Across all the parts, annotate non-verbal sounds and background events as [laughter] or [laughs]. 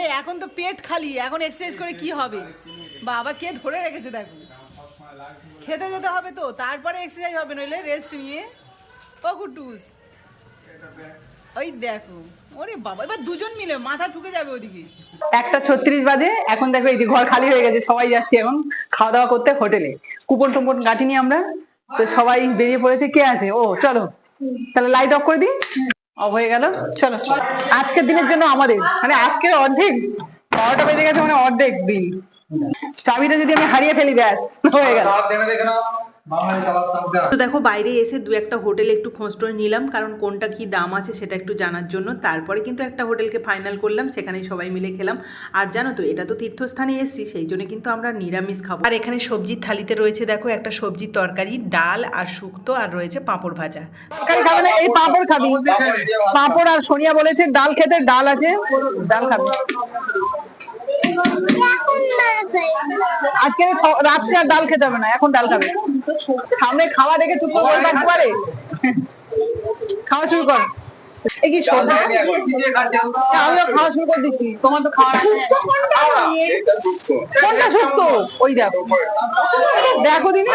এই এখন তো পেট খালি, এখন এক্সারসাইজ করে কি হবে? বাবা, কে ধরে রেখেছে দেখো? খেতে যেতে হবে তো, তারপরে এক্সারসাইজ হবে, নইলে রেস্ট নিয়ে। ও, কুটুস। ওই দেখো, ওরে বাবা, এবার দুজন মিলে মাথা ঠুকে যাবে ওদিকে। একটা ছত্রিশ বাজে, এখন দেখো এই ঘর খালি হয়ে গেছে, সবাই যাচ্ছে এখন খাওয়া দাওয়া করতে হোটেলে। কুপন টুপন কাটিনি আমরা, তো সবাই বেরিয়ে পড়েছে, কে আছে? ও, চলো, তাহলে লাইট অফ করে দিই? অফ হয়ে গেল? চলো। আজকের দিনের জন্য আমাদের। মানে আজকের অর্ধেক, বারোটা বেজে গেছে মানে অর্ধেক দিন। চাবিটা যদি আমি হারিয়ে ফেলি, ব্যাস, হয়ে গেল। তো দেখো বাইরে এসে দু একটা হোটেল একটু খোঁজ টোজ নিলাম কারণ কোনটা কি দাম আছে সেটা একটু জানার জন্য। তারপরে কিন্তু একটা হোটেলকে ফাইনাল করলাম সেখানেই সবাই মিলে খেলাম। আর জানো তো এটা তো তীর্থস্থানে এসেছি সেই জন্য কিন্তু আমরা নিরামিষ খাব। আর এখানে সবজির থালিতে রয়েছে দেখো একটা সবজির তরকারি ডাল আর শুক্তো আর রয়েছে পাঁপড় ভাজা। তরকারি খাবে না এই পাঁপড় খাবি। পাঁপড় আর সোনিয়া বলেছে ডাল খেতে ডাল আছে ডাল খাবি। আজকে রাত্রে আর ডাল খেতে হবে না এখন ডাল খাবে। সামনে খাওয়া দেখে চুপ করে থাকতে পারে? খাওয়া শুরু কর। এই কি আমিও খাওয়া শুরু করে দিচ্ছি। তোমার তো খাওয়া কোনটা শুক্তো? ওই দেখো। দেখো দিদি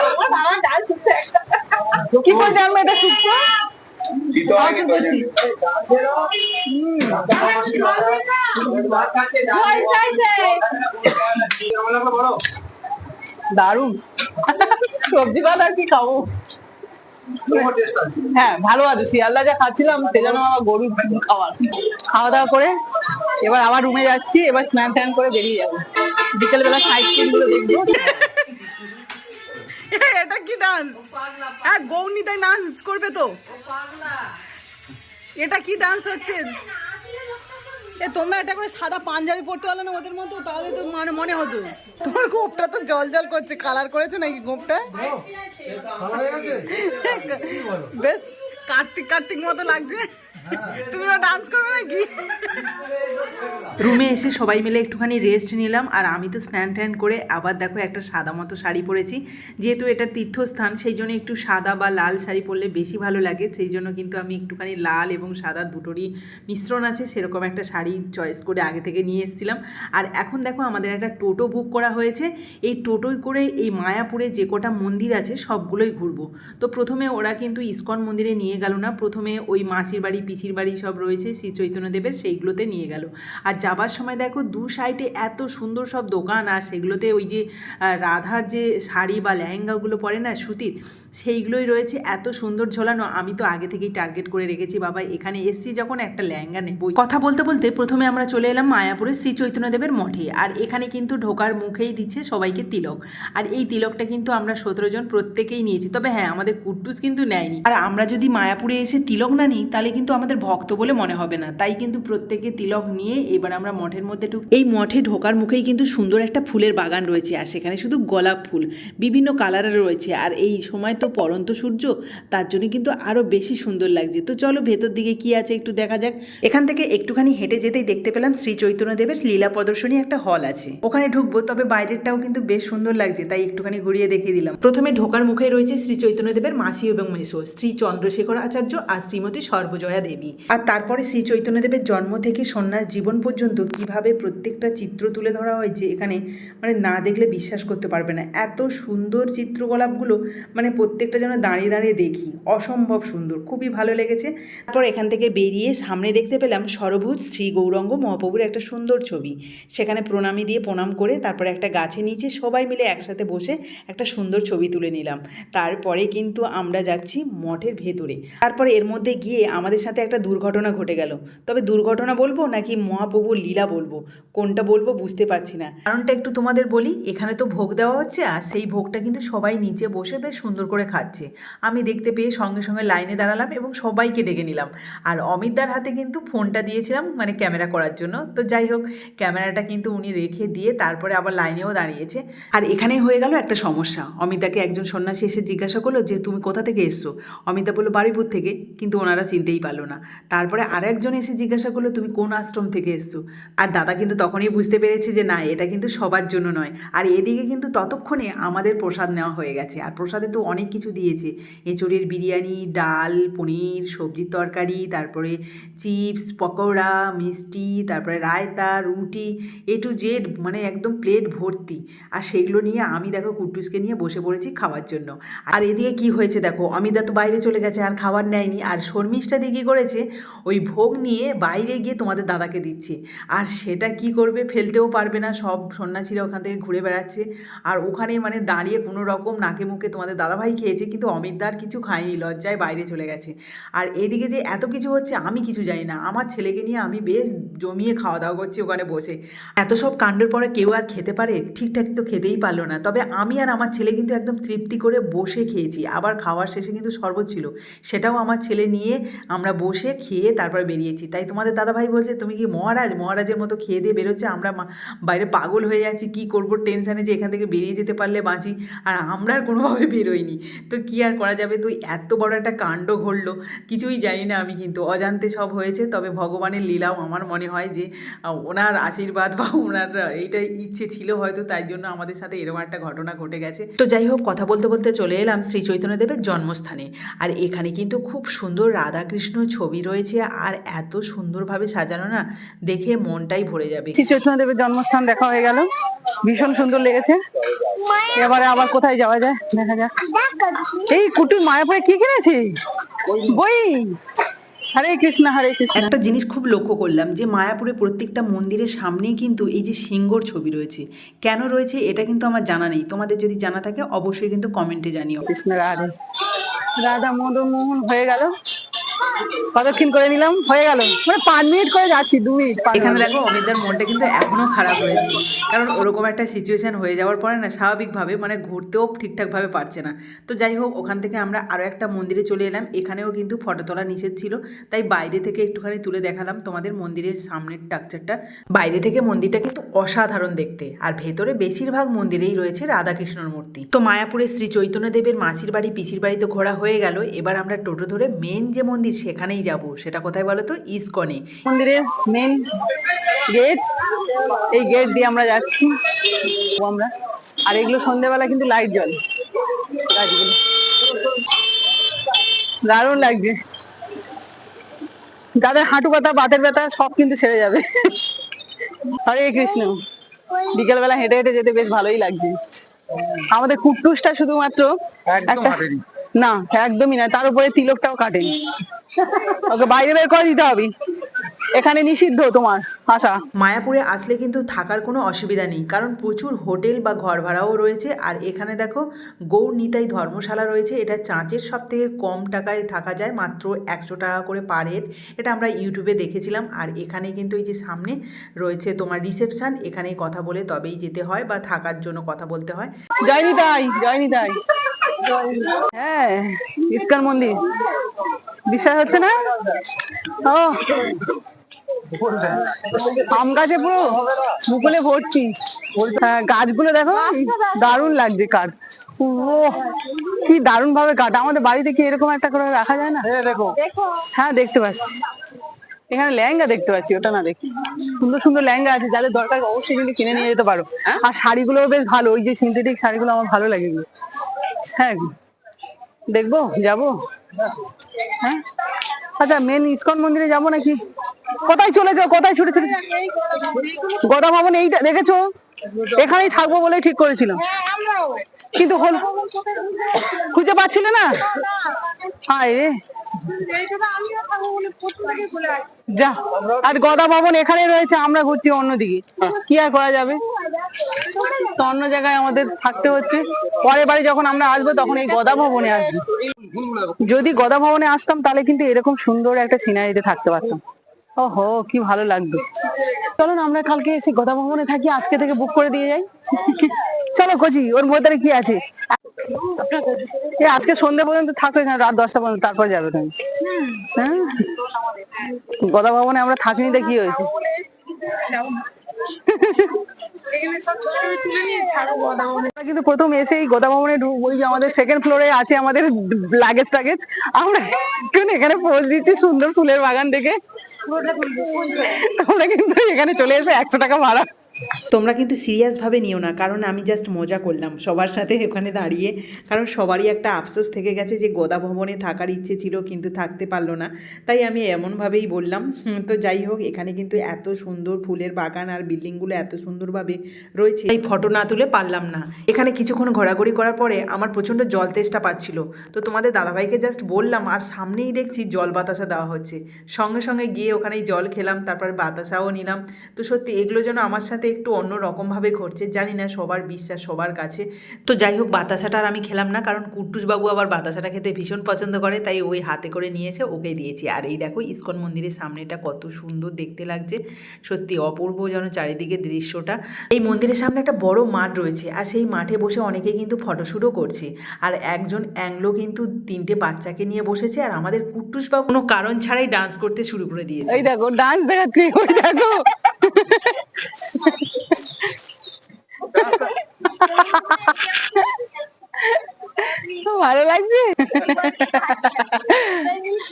কি করে জানব এটা শুক্তো? করছি দারুণ সবজি ভাত আর কি খাব। হ্যাঁ ভালো আছে, শিয়ালদা যা খাচ্ছিলাম সেজন্য আমার গরু খাওয়ার খাওয়া। দাওয়া করে এবার আবার রুমে যাচ্ছি, এবার স্নান ট্যান করে বেরিয়ে যাব। বিকেল বেলা সাইড সিনগুলো দেখব। এটা কি ডান্স হ্যাঁ গৌনিতাই নাচ করবে তো। এটা কি ডান্স হচ্ছে? এ তোমরা এটা করে সাদা পাঞ্জাবি পড়তে পারলে না ওদের মতো তাহলে তো মানে মনে হতো। তোমার গোপটা তো জল জল করছে কালার করেছ নাকি গোপটা? বেশ কার্তিক কার্তিক মতো লাগছে। তুমিও ডান্স করবে নাকি? রুমে এসে সবাই মিলে একটুখানি রেস্ট নিলাম, আর আমি তো স্নান ট্যান করে আবার দেখো একটা সাদা মতো শাড়ি পরেছি। যেহেতু এটা তীর্থস্থান, সেই জন্য একটু সাদা বা লাল শাড়ি পরলে বেশি ভালো লাগে। সেই জন্য কিন্তু আমি একটুখানি লাল এবং সাদা দুটোরই মিশ্রণ আছে, সেরকম একটা শাড়ি চয়েস করে আগে থেকে নিয়ে এসেছিলাম। আর এখন দেখো আমাদের একটা টোটো বুক করা হয়েছে। এই টোটোয় করে এই মায়াপুরে যে কটা মন্দির আছে, সবগুলোই ঘুরবো। তো প্রথমে ওরা কিন্তু ইস্কন মন্দিরে নিয়ে গেল না, প্রথমে ওই মাসির বাড়ি পিসির বাড়ি সব রয়েছে, শ্রী চৈতন্যদেবের সেইগুলোতে নিয়ে গেল। আর যাবার সময় দেখো দু সাইডে এত সুন্দর সব দোকান, আর সেগুলোতে ওই যে রাধার যে শাড়ি বা লেহেঙ্গাগুলো পরে না সুতির, সেইগুলোই রয়েছে এত সুন্দর ঝোলানো। আমি তো আগে থেকেই টার্গেট করে রেখেছি, বাবা, এখানে এসছি যখন একটা লেহেঙ্গা নেবই। কথা বলতে বলতে প্রথমে আমরা চলে এলাম মায়াপুরের শ্রী চৈতন্যদেবের মঠে, আর এখানে কিন্তু ঢোকার মুখেই দিচ্ছে সবাইকে তিলক। আর এই তিলকটা কিন্তু আমরা সতেরো জন প্রত্যেকেই নিয়েছি, তবে হ্যাঁ আমাদের কুট্টুস কিন্তু নেয়নি। আর আমরা যদি মায়াপুরে এসে তিলক না নিই, তাহলে কিন্তু আমাদের ভক্ত বলে মনে হবে না। তাই কিন্তু প্রত্যেকে তিলক নিয়ে এবার আমরা মঠের মধ্যে ঢুক এই মঠে ঢোকার মুখেই কিন্তু সুন্দর একটা ফুলের বাগান রয়েছে আর সেখানে শুধু গোলাপ ফুল, বিভিন্ন কালারের রয়েছে। আর এই সময় তো পরন্ত সূর্য, তার জন্য কিন্তু আরও বেশি সুন্দর লাগছে। তো চলো ভেতর দিকে কি আছে একটু দেখা যাক। এখান থেকে একটুখানি হেঁটে যেতেই দেখতে পেলাম শ্রী চৈতন্যদেবের লীলা প্রদর্শনী একটা হল আছে। ওখানে ঢুকবো, তবে বাইরেরটাও কিন্তু বেশ সুন্দর লাগছে, তাই একটুখানি ঘুরিয়ে দেখিয়ে দিলাম। প্রথমে ঢোকার মুখে রয়েছে শ্রী চৈতন্যদেবের মাসি এবং মেসো, শ্রী চন্দ্রশেখর আচার্য আর শ্রীমতী সর্বজয়া দেবী। আর তারপরে শ্রী চৈতন্যদেবের জন্ম থেকে সন্ন্যাস জীবন পর্যন্ত কীভাবে প্রত্যেকটা চিত্র তুলে ধরা হয়েছে এখানে মানে না দেখলে বিশ্বাস করতে পারবে না। এত সুন্দর চিত্রকলাপগুলো মানে প্রত্যেকটা যেন দাঁড়িয়ে দাঁড়িয়ে দেখি। অসম্ভব সুন্দর, খুবই ভালো লেগেছে। তারপর এখান থেকে বেরিয়ে সামনে দেখতে পেলাম সরভুজ শ্রী গৌরঙ্গ মহাপ্রভুর একটা সুন্দর ছবি। সেখানে প্রণামী দিয়ে প্রণাম করে তারপরে একটা গাছের নিচে সবাই মিলে একসাথে বসে একটা সুন্দর ছবি তুলে নিলাম। তারপরে কিন্তু আমরা যাচ্ছি মঠের ভেতরে। তারপরে এর মধ্যে গিয়ে আমাদের সাথে একটা দুর্ঘটনা ঘটে গেল। তবে দুর্ঘটনা বলব নাকি মহাপ্রভুর লীলা বলব? কোনটা বলব বুঝতে পারছি না। কারণটা একটু তোমাদের বলি, এখানে তো ভোগ দেওয়া হচ্ছে আর সেই ভোগটা কিন্তু সবাই নিচে বসে বেশ সুন্দর করে খাচ্ছে। আমি দেখতে পেয়ে সঙ্গে সঙ্গে লাইনে দাঁড়ালাম এবং সবাইকে ডেকে নিলাম। আর অমিতদার হাতে কিন্তু ফোনটা দিয়েছিলাম মানে ক্যামেরা করার জন্য। তো যাই হোক, ক্যামেরাটা কিন্তু উনি রেখে দিয়ে তারপরে আবার লাইনেও দাঁড়িয়েছে। আর এখানে হয়ে গেল একটা সমস্যা। অমিতাকে একজন সন্ন্যাসী এসে জিজ্ঞাসা করল যে, তুমি কোথা থেকে এসছো? অমিতা বলল বাড়িপুর থেকে। কিন্তু ওনারা চিনতেই পারল না। তারপরে আর একজন এসে জিজ্ঞাসা করল, তুমি কোন আশ্রম থেকে এসছো? আর দাদা কিন্তু তখনই বুঝতে পেরেছে যে, না, এটা কিন্তু সবার জন্য নয়। আর এদিকে কিন্তু ততক্ষণে আমাদের প্রসাদ নেওয়া হয়ে গেছে। আর প্রসাদে তো অনেক কিছু দিয়েছে। এঁচড়ের বিরিয়ানি, ডাল, পনির, সবজির তরকারি, তারপরে চিপস, পকোড়া, মিষ্টি, তারপরে রায়তা, রুটি এ টু জেড মানে একদম প্লেট ভর্তি। আর সেগুলো নিয়ে আমি দেখো কুট্টুসকে নিয়ে বসে পড়েছি খাওয়ার জন্য। আর এদিকে কি হয়েছে দেখো, অমিতা তো বাইরে চলে গেছে, আর খাবার নেয়নি। আর শর্মিষ্ঠা দিয়ে কী করেছে, ওই ভোগ নিয়ে বাইরে গিয়ে তোমাদের দাদাকে দিচ্ছে। আর সেটা কি করবে ফেলতেও পারবে না, সব সন্ন্যাসীরা ওখান থেকে ঘুরে বেড়াচ্ছে। আর ওখানে মানে দাঁড়িয়ে কোনো রকম নাকে মুখে তোমাদের দাদাভাই খেয়েছে, কিন্তু অমিতদার কিছু খায়নি, লজ্জায় বাইরে চলে গেছে। আর এদিকে যে এত কিছু হচ্ছে, আমি কিছু জানি না। আমার ছেলেকে নিয়ে আমি বেশ জমিয়ে খাওয়া দাওয়া করছি ওখানে বসে। এত সব কাণ্ডের পরে কেউ আর খেতে পারে? ঠিকঠাক তো খেতেই পারল না। তবে আমি আর আমার ছেলে কিন্তু একদম তৃপ্তি করে বসে খেয়েছি। আবার খাওয়ার শেষে কিন্তু শরবত ছিল। সেটাও আমার ছেলে নিয়ে আমরা বসে খেয়ে তারপর বেরিয়েছি। তাই তোমাদের দাদাভাই বলছে, তুমি কি মহারাজ? মহারাজের মতো খেয়ে দিয়ে বেরোচ্ছে, আমরা বাইরে পাগল হয়ে যাচ্ছি কি করব? টেনশানে যে এখান থেকে বেরিয়ে যেতে পারলে বাঁচি, আর আমরা আর কোনোভাবে বেরোইনি। তো কি আর করা যাবে? তো এত বড় একটা কাণ্ড ঘটলো, কিছুই জানি না আমি কিন্তু। অজান্তে সব হয়েছে, তবে ভগবানের লীলাও আমার মনে হয় যে ওনার আশীর্বাদ বা ওনার এইটাই ইচ্ছে ছিল হয়তো, তাই জন্য আমাদের সাথে এরকম একটা ঘটনা ঘটে গেছে। তো যাই হোক, কথা বলতে বলতে চলে এলাম শ্রী চৈতন্যদেবের জন্মস্থানে। আর এখানে কিন্তু খুব সুন্দর রাধাকৃষ্ণ ছবি রয়েছে আর এত সুন্দরভাবে সাজানো না দেখে মনটাই ভরে যাবে। শ্রী চৈতন্যদেবের জন্মস্থান দেখা হয়ে গেল। ভীষণ সুন্দর লেগেছে। এবারে আবার কোথায় যাওয়া যায়? দেখা যাক। এই কুটুর মায়াপুরে কি কিনেছি? বই। হরে কৃষ্ণ হরে কৃষ্ণ। একটা জিনিস খুব লক্ষ্য করলাম যে মায়াপুরে প্রত্যেকটা মন্দিরের সামনেই কিন্তু এই যে সিংহর ছবি রয়েছে। কেন রয়েছে এটা কিন্তু আমার জানা নেই। তোমাদের যদি জানা থাকে অবশ্যই কিন্তু কমেন্টে জানিও। কৃষ্ণ রাধে। রাধা মদন মোহন হয়ে গেল। কতক্ষণ করে নিলাম হয়ে গেল। মানে পাঁচ মিনিট করে যাচ্ছি দু মিনিট এখানে দেখো অমিতদার মনটা কিন্তু এখনও খারাপ হয়েছে কারণ ওরকম একটা সিচুয়েশন হয়ে যাওয়ার পরে না স্বাভাবিকভাবে মানে ঘুরতেও ঠিকঠাকভাবে পারছে না। তো যাই হোক ওখান থেকে আমরা আরও একটা মন্দিরে চলে এলাম। এখানেও কিন্তু ফটো তোলা নিষেধ ছিল। তাই বাইরে থেকে একটুখানি তুলে দেখালাম তোমাদের মন্দিরের সামনের স্ট্রাকচারটা বাইরে থেকে মন্দিরটা কিন্তু অসাধারণ দেখতে। আর ভেতরে বেশিরভাগ মন্দিরেই রয়েছে রাধাকৃষ্ণর মূর্তি। তো মায়াপুরের শ্রী চৈতন্যদেবের মাসির বাড়ি পিসির বাড়ি তো ঘোরা হয়ে গেল। এবার আমরা টোটো ধরে মেন যে মন্দির সেখানেই যাব। সেটা কোথায় বলো তো ইসকনে। মন্দিরের মেন গেট এই গেট দিয়ে আমরা যাচ্ছি। আমরা। আর এগুলো সন্ধ্যেবেলা কিন্তু লাইট জ্বলে। গাছগুলো দারুণ লাগছে। যাদের হাঁটু ব্যথা বাতের ব্যথা সব কিন্তু সেরে যাবে। হরে কৃষ্ণ। বিকেলবেলা হেঁটে হেঁটে যেতে বেশ ভালোই লাগছে। আমাদের কুট্টুসটা শুধুমাত্র একটা না একদমই না। তার উপরে তিলকটাও কাটেনি। ওকে বাইরে বের করে দিতে হবে। এখানে নিষিদ্ধ তোমার আশা মায়াপুরে আসলে কিন্তু থাকার কোনো অসুবিধা নেই কারণ প্রচুর হোটেল বা ঘর ভাড়াও রয়েছে আর এখানে দেখো গৌর নিতাই ধর্মশালা রয়েছে এটা চাঁচের সব থেকে কম টাকায় থাকা যায় মাত্র একশো টাকা করে পার হেড এটা আমরা ইউটিউবে দেখেছিলাম আর এখানে কিন্তু এই যে সামনে রয়েছে তোমার রিসেপশন এখানেই কথা বলে তবেই যেতে হয় বা থাকার জন্য কথা বলতে হয়। জয় নিতাই জয় নিতাই হ্যাঁ ইস্কন মন্দির। বিশ্বাস হচ্ছে না? ও। আম গাছে পুরো মুকুলে ভর্তি। হ্যাঁ গাছগুলো দেখো দারুণ লাগছে কাঠ। ও কি দারুণ ভাবে কাঠ। আমাদের বাড়িতে কি এরকম একটা করে রাখা যায় না? দেখো। হ্যাঁ দেখতে পাচ্ছি। এখানে লেহেঙ্গা দেখতে পাচ্ছি ওটা না দেখি। সুন্দর সুন্দর লেহেঙ্গা আছে যাদের দরকার অবশ্যই কিন্তু কিনে নিয়ে যেতে পারো। আর শাড়িগুলোও বেশ ভালো ওই যে সিনথেটিক শাড়িগুলো আমার ভালো লাগে। হ্যাঁ দেখব যাব। হ্যাঁ? আচ্ছা মেন ইস্কন মন্দিরে যাব নাকি? কোথায় চলে যাও? কোথায় ছুটে ছুটে গদা ভবন এইটা দেখেছ? এখানেই থাকব বলে ঠিক করেছিলাম। কিন্তু হল খুঁজে পাচ্ছিলে না? হায় রে। যা, আর গদা ভবন এখানে রয়েছে, আমরা ঘুরছি অন্যদিকে। কি আর করা যাবে? তো অন্য জায়গায় আমাদের থাকতে হচ্ছে। পরের বাড়ি যখন আমরা আসব, তখন এই গদা ভবনে আসব। যদি গদা ভবনে আসতাম, তাহলে কিন্তু এরকম সুন্দর একটা সিনারিতে থাকতে পারতাম। ওহো, কি ভালো লাগতো চলো না আমরা কালকে এসে গদা ভবনে থাকি, আজকে থেকে বুক করে দিয়ে যাই। চলো, কচি, ওর মধ্যে কি আছে? আজকে সন্ধ্যে পর্যন্ত থাকো এখানে রাত দশটা পর্যন্ত তারপর যাবে তুমি। হ্যাঁ? গদা ভবনে আমরা থাকিনি তো কি হয়েছে? কিন্তু প্রথম এসে এই গোদা ভবনে ওই যে আমাদের সেকেন্ড ফ্লোরে আছে আমাদের লাগেজ টাগেজ। আমরা এখানে পোজ দিচ্ছি সুন্দর ফুলের বাগান দেখে। তোমরা কিন্তু এখানে চলে এসে একশো টাকা ভাড়া। তোমরা কিন্তু সিরিয়াসভাবে নিও না, কারণ আমি জাস্ট মজা করলাম। সবার সাথে ওখানে দাঁড়িয়ে, কারণ সবারই একটা আফসোস থেকে গেছে যে গোদা ভবনে থাকার ইচ্ছে ছিল, কিন্তু থাকতে পারল না। তাই আমি এমনভাবেই বললাম তো যাই হোক, এখানে কিন্তু এত সুন্দর ফুলের বাগান আর বিল্ডিংগুলো এত সুন্দরভাবে রয়েছে। এই ফটো না তুলে পারলাম না। এখানে কিছুক্ষণ ঘোরাঘুরি করার পরে আমার প্রচণ্ড জল তেষ্টা পাচ্ছিল। তো তোমাদের দাদাভাইকে জাস্ট বললাম, আর সামনেই দেখছি জল বাতাসা দেওয়া হচ্ছে। সঙ্গে সঙ্গে গিয়ে ওখানেই জল খেলাম, তারপর বাতাসাও নিলাম। তো সত্যি এগুলো যেন আমার সাথে একটু অন্য রকমভাবে ঘটছে, জানি না সবার বিশ্বাস, সবার কাছে। তো যাই হোক, বাতাসাটা আর আমি খেলাম না, কারণ কুট্টুসবাবু আবার বাতাসাটা খেতে ভীষণ পছন্দ করে, তাই ওই হাতে করে নিয়েছে ওকে দিয়েছি। আর এই দেখো, ইস্কন মন্দিরের সামনেটা কত সুন্দর দেখতে লাগছে। সত্যি অপূর্ব যেন চারিদিকে দৃশ্যটা। এই মন্দিরের সামনে একটা বড় মাঠ রয়েছে, আর সেই মাঠে বসে অনেকে কিন্তু ফটোশ্যুটও করছে। আর একজন অ্যাংলো কিন্তু তিনটে বাচ্চাকে নিয়ে বসেছে, আর আমাদের কুট্টুসবাবু কোনো কারণ ছাড়াই ডান্স করতে শুরু করে দিয়েছে। এই দেখো, ডান্স দেখাচ্ছি, ওই দেখো। ভালো লাগছে?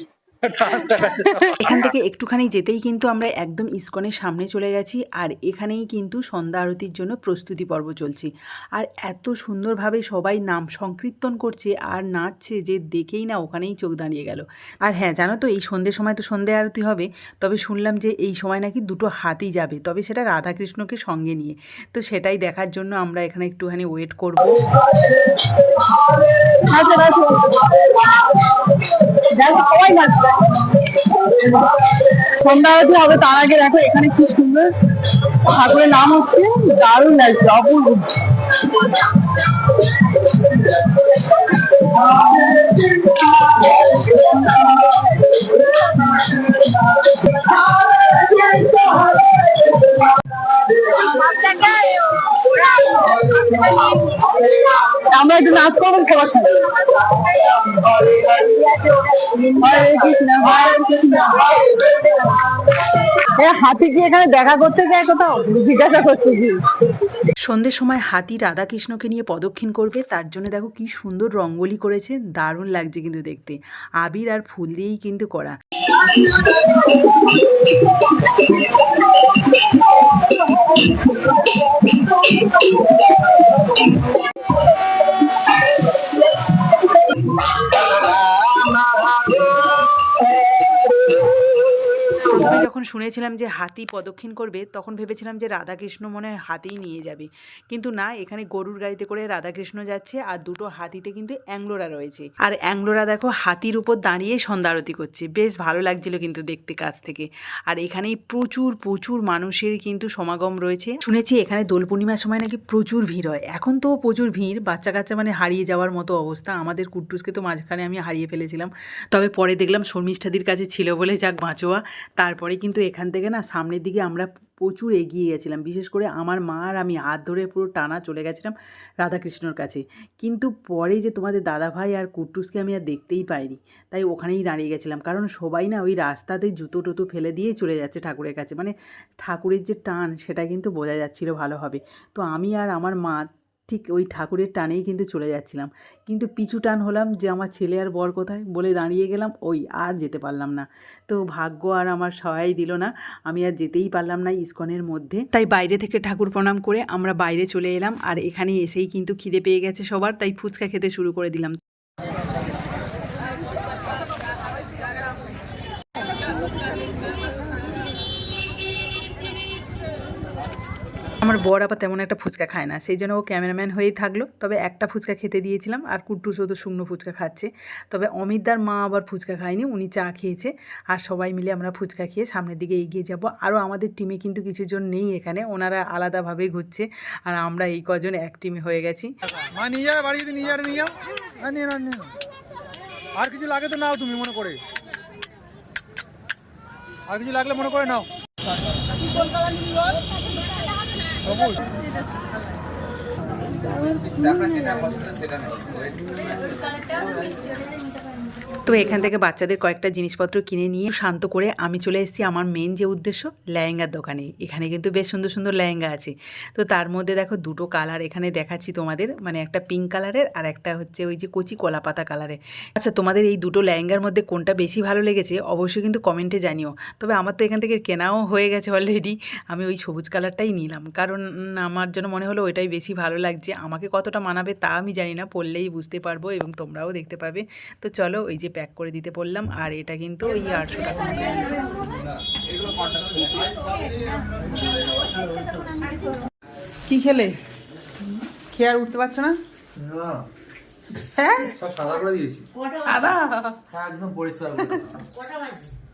[laughs] [laughs] এখান [laughs] থেকে একটুখানি যেতেই কিন্তু আমরা একদম ইস্কনের সামনে চলে গেছি আর এখানেই কিন্তু সন্ধ্যা আরতির জন্য প্রস্তুতি পর্ব চলছে। আর এত সুন্দরভাবে সবাই নাম সংকীর্তন করছে আর নাচছে যে দেখেই না ওখানেই চোখ দাঁড়িয়ে গেল। আর হ্যাঁ জানো তো এই সন্ধ্যের সময় তো সন্ধ্যে আরতি হবে তবে শুনলাম যে এই সময় নাকি দুটো হাতি যাবে তবে সেটা রাধাকৃষ্ণকে সঙ্গে নিয়ে। তো সেটাই দেখার জন্য আমরা এখানে একটুখানি ওয়েট করব। দেখো সবাই নাচবে সন্ধ্যা আরতি হবে, তার আগে দেখো এখানে কি সুন্দর ঠাকুরের নাম হচ্ছে দারুণ লাগছে, অপূর্ব। আমরা একটু নাচ করব সবার সাথে হাতি এখানে দেখা করতে যায় কোথাও? সন্ধ্যের সময় হাতি রাধাকৃষ্ণকে নিয়ে পদক্ষিণ করবে, তার জন্য দেখো কি সুন্দর রঙ্গোলি করেছে, দারুণ লাগছে কিন্তু দেখতে। আবির আর ফুল দিয়েই কিন্তু করা। প্রথমে যখন শুনেছিলাম যে হাতি প্রদক্ষিণ করবে, তখন ভেবেছিলাম যে রাধাকৃষ্ণ মনে হয় হাতিই নিয়ে যাবে। কিন্তু না, এখানে গরুর গাড়িতে করে রাধাকৃষ্ণ যাচ্ছে আর দুটো হাতিতে কিন্তু অ্যাংলোরা রয়েছে। আর অ্যাংলোরা দেখো হাতির উপর দাঁড়িয়ে সন্ধ্যা আরতি করছে। বেশ ভালো লাগছিল কিন্তু দেখতে কাছ থেকে। আর এখানেই প্রচুর প্রচুর মানুষের কিন্তু সমাগম রয়েছে। শুনেছি এখানে দোল পূর্ণিমার সময় নাকি প্রচুর ভিড় হয়। এখন তো প্রচুর ভিড়, বাচ্চা কাচ্চা মানে হারিয়ে যাওয়ার মতো অবস্থা। আমাদের কুট্টুসকে তো মাঝখানে আমি হারিয়ে ফেলেছিলাম। তবে পরে দেখলাম শর্মিষ্ঠাদির কাছে ছিল বলে যাক বাঁচোয়া। তারপরে কিন্তু এখান থেকে না সামনের দিকে আমরা প্রচুর এগিয়ে গেছিলাম। বিশেষ করে আমার মা আর আমি হাত ধরে পুরো টানা চলে গেছিলাম রাধাকৃষ্ণর কাছে। কিন্তু পরে যে তোমাদের দাদাভাই আর কুট্টুসকে আমি আর দেখতেই পাইনি, তাই ওখানেই দাঁড়িয়ে গেছিলাম। কারণ সবাই না ওই রাস্তাতে জুতো টুতো ফেলে দিয়েই চলে যাচ্ছে ঠাকুরের কাছে। মানে ঠাকুরের যে টান, সেটা কিন্তু বোঝা যাচ্ছিল ভালোভাবে। তো আমি আর আমার মা ঠিক ওই ঠাকুরের টানেই কিন্তু চলে যাচ্ছিলাম। কিন্তু পিছু টান হলাম যে আমার ছেলে আর বর কোথায়? বলে দাঁড়িয়ে গেলাম, ওই আর যেতে পারলাম না। তো ভাগ্য আর আমার সহায় দিল না, আমি আর যেতেই পারলাম না ইস্কনের মধ্যে। তাই বাইরে থেকে ঠাকুর প্রণাম করে আমরা বাইরে চলে এলাম, আর এখানে এসেই কিন্তু খিদে পেয়ে গেছে সবার, তাই ফুচকা খেতে শুরু করে দিলাম। আমার বর আবার তেমন একটা ফুচকা খায় না। সেই জন্য ও ক্যামেরাম্যান হয়েই থাকল। তবে একটা ফুচকা খেতে দিয়েছিলাম আর কুট্টুসও তো শুকনো ফুচকা খাচ্ছে। তবে অমিতদার মা আবার ফুচকা খায়নি উনি চা খেয়েছে। আর সবাই মিলে আমরা ফুচকা খেয়ে সামনের দিকে এগিয়ে যাব। আরও আমাদের টিমে কিন্তু কিছুজন নেই এখানে ওনারা আলাদাভাবে ঘুরছে। আর আমরা এই কজন এক টিমে হয়ে গেছি। আর কিছু লাগে তো নাও তুমি মনে করে। আর কিছু লাগলে মনে করে নাও। সবুজ তো এখান থেকে বাচ্চাদের কয়েকটা জিনিসপত্র কিনে নিয়ে শান্ত করে আমি চলে এসেছি আমার মেন যে উদ্দেশ্য, লেহেঙ্গার দোকানে। এখানে কিন্তু বেশ সুন্দর সুন্দর লেহেঙ্গা আছে। তো তার মধ্যে দেখো দুটো কালার এখানে দেখাচ্ছি তোমাদের মানে একটা পিঙ্ক কালারের আর একটা হচ্ছে ওই যে কচি কলা পাতা কালারের আচ্ছা তোমাদের এই দুটো লেহেঙ্গার মধ্যে কোনটা বেশি ভালো লেগেছে অবশ্যই কিন্তু কমেন্টে জানিও। তবে আমার তো এখান থেকে কেনাও হয়ে গেছে অলরেডি আমি ওই সবুজ কালারটাই নিলাম। কারণ আমার জন্য মনে হলো ওইটাই বেশি ভালো লাগছে। আমাকে কতটা মানাবে তা আমি জানি না, পড়লেই বুঝতে পারব এবং তোমরাও দেখতে পাবে। তো চলো ওই যে প্যাক করে দিতে বললাম আর এটা কিন্তু ওই আটশো টাকা। মতো কি খেলে? খেয়ে আর উঠতে পারছ না? হ্যাঁ? হ্যাঁ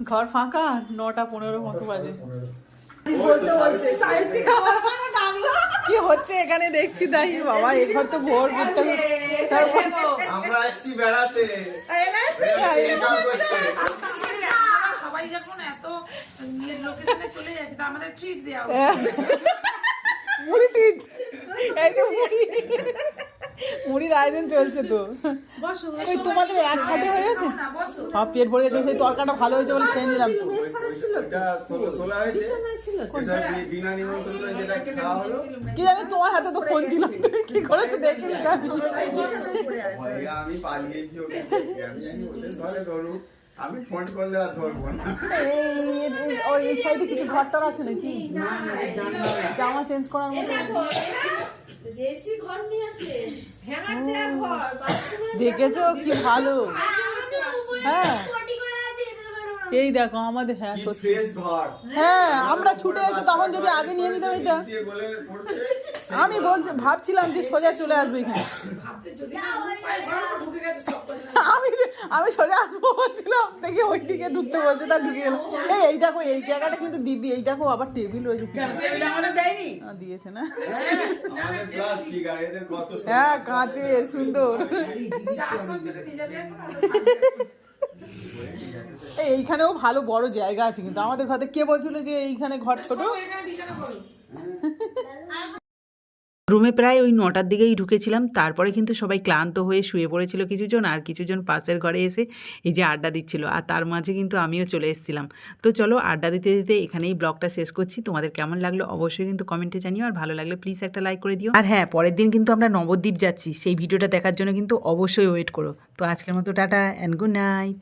ঘর ফাঁকা? নটা পনেরো মতো বাজে। কি হচ্ছে এখানে দেখছি তাই। বাবা এ ঘর তো ভোর করতে আমরা আসছি বেড়াতে। সবাই যখন এত লোকেশনে চলে যাচ্ছে তা আমাদের ট্রিট দেওয়া। মুড়ি ট্রিট এই তো মুড়ি। মুড়ির আয়োজন চলছে তো। ওই তোমাদের এক খাতে হয়ে গেছে? না সব পেট ভরে গেছে সেই তরকাটা ভালো হয়েছে বলে খেয়ে নিলাম তো। কি জানি তোমার হাতে তো ফোন ছিল কি করেছ দেখে নিতাম আমি পালিয়েছি ওকে। আমি ধরুক। আমি ফোন করলে আর ধরবো না। এই সাইডে কিছু ঘরটার আছে নাকি? জামা চেঞ্জ করার মতো দেখেছ কি ভালো? হ্যাঁ। এই দেখো আমাদের হ্যাঁ সত্যি। হ্যাঁ আমরা ছুটে এসে তখন যদি আগে নিয়ে নিতাম এটা। আমি বলছি ভাবছিলাম যে সোজা চলে আসবে এখানে। আমি আমি সোজা আসব বলছিলাম দেখি ওই দিকে ঢুকতে বলছে তা ঢুকে গেল এই এই দেখো এই জায়গাটা কিন্তু দিবি এই দেখো আবার টেবিল রয়েছে। দিয়েছে না। হ্যাঁ কাঁচের সুন্দর। এইখানেও ভালো বড় জায়গা আছে কিন্তু। আমাদের ঘরে কে বলছিল যে এইখানে ঘর ছোট থাকব। এখানে বিছানা করো রুমে প্রায় ওই নটার দিকেই ঢুকেছিলাম। তারপরে কিন্তু সবাই ক্লান্ত হয়ে শুয়ে পড়েছিল কিছুজন আর কিছুজন পাশের ঘরে এসে এই যে আড্ডা দিচ্ছিল আর তার মাঝে কিন্তু আমিও চলে এসেছিলাম। তো চলো আড্ডা দিতে দিতে এখানেই ব্লগটা শেষ করছি। তোমাদের কেমন লাগল অবশ্যই কিন্তু কমেন্টে জানিও আর ভালো লাগলে প্লিজ একটা লাইক করে দিও। আর হ্যাঁ পরের দিন কিন্তু আমরা নবদ্বীপ যাচ্ছি। সেই ভিডিওটা দেখার জন্য কিন্তু অবশ্যই ওয়েট করো। তো আজকের মতো টাটা অ্যান্ড গুড নাইট